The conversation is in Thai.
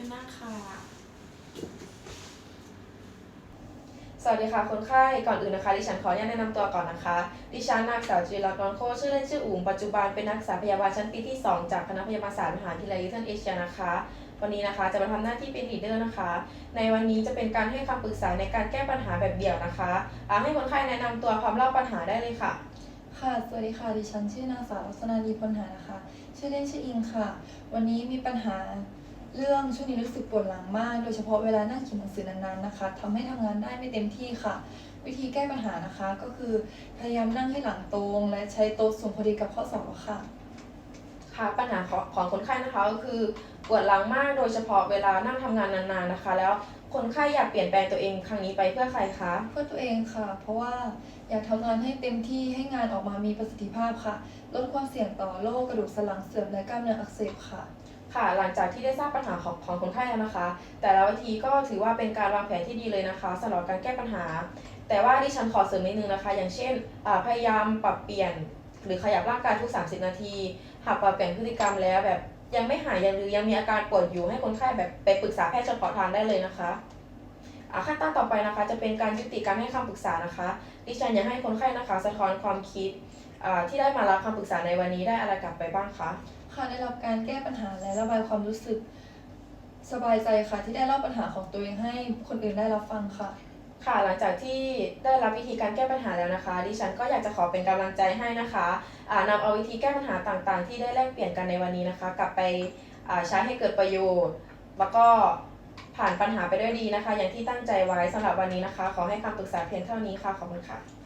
ชิญนั่งค่ะ สวัสดีค่ะคนไข้ ก่อนอื่นนะคะ ดิฉันขออนุญาตแนะนำตัวก่อนนะคะ ดิฉันนางสาวจิรากรโค ชื่อเล่นชื่ออุ๋งปัจจุบันเป็นนักศึกษาพยาบาลชั้นปีที่ 2 จากคณะพยาบาลศาสตร์มหาวิทยาลัยลิเทิลเอเชียนะคะ วันนี้นะคะจะมาทำหน้าที่เป็นลีดเดอร์นะคะ ในวันนี้จะเป็นการให้คำปรึกษาในการแก้ปัญหาแบบเดี่ยวนะคะอ่าให้คนไข้แนะนำตัวพร้อมเล่าปัญหาได้เลยค่ะ ค่ะ สวัสดีค่ะ ดิฉันชื่อนางสาวลักษณาดีพลหานะคะ ชื่อเล่นชื่ออิงค่ะ วันนี้มีปัญหา เรื่องช่วงนี้รู้สึกปวดหลังมาก โดยเฉพาะเวลานั่งเขียนหนังสือนานๆนะคะทำให้ทำงานได้ไม่เต็มที่ค่ะ วิธีแก้ปัญหานะคะ ก็คือพยายามนั่งให้หลังตรง และใช้โต๊ะสูงพอดีกับข้อศอกค่ะ ค่ะปัญหาของของคนไข้นะคะก็คือปวดหลังมากโดยเฉพาะเวลานั่งทำงานนานๆนะคะ แล้วคนไข้อยากเปลี่ยนแปลงตัวเองครั้งนี้ไปเพื่อใครคะเพื่อตัวเองค่ะ เพราะว่าอยากทำงานให้เต็มที่ให้งานออกมามีประสิทธิภาพค่ะ ลดความเสี่ยงต่อโรคกระดูกสันหลังเสื่อมและกล้ามเนื้ออักเสบค่ะ ค่ะ หลังจากที่ได้ทราบปัญหาของของคนไข้แล้วนะคะ แต่ละวิธีก็ถือว่าเป็นการวางแผนที่ดีเลยนะคะสำหรับการแก้ปัญหา แต่ว่าดิฉันขอเสริมนิดนึงนะคะ อย่างเช่นพยายามปรับเปลี่ยน หรือขยับร่างกายทุก 30 นาที หากปรับเปลี่ยนพฤติกรรมแล้วแบบยังไม่หายยังหรือยังมีอาการปวดอยู่ให้คนไข้แบบไปปรึกษาแพทย์เฉพาะทางได้เลยนะคะ ขั้นตอนต่อไปนะคะ จะเป็นการยุติการให้คำปรึกษานะคะ ดิฉันอยากให้คนไข้นะคะ สะท้อนความคิดอ่าที่ได้มารับคำปรึกษาในวันนี้ได้อะไรกลับไปบ้างคะค่ะได้รับการแก้ปัญหาและระบายความรู้สึก สบายใจค่ะ ที่ได้เล่าปัญหาของตัวเองให้คนอื่นได้รับฟังค่ะ ค่ะหลังจากที่ได้รับวิธีการแก้ปัญหาแล้วนะคะ ดิฉันก็อยากจะขอเป็นกำลังใจให้นะคะอ่านำเอาวิธีแก้ปัญหาต่างๆ ที่ได้แลกเปลี่ยนกันในวันนี้นะคะ กลับไปอ่าใช้ให้เกิดประโยชน์ แล้วก็ ผ่านปัญหาไปด้วยดีนะคะ อย่างที่ตั้งใจไว้สำหรับวันนี้นะคะ ขอให้คำปรึกษาเพียงเท่านี้ค่ะ ขอบคุณค่ะ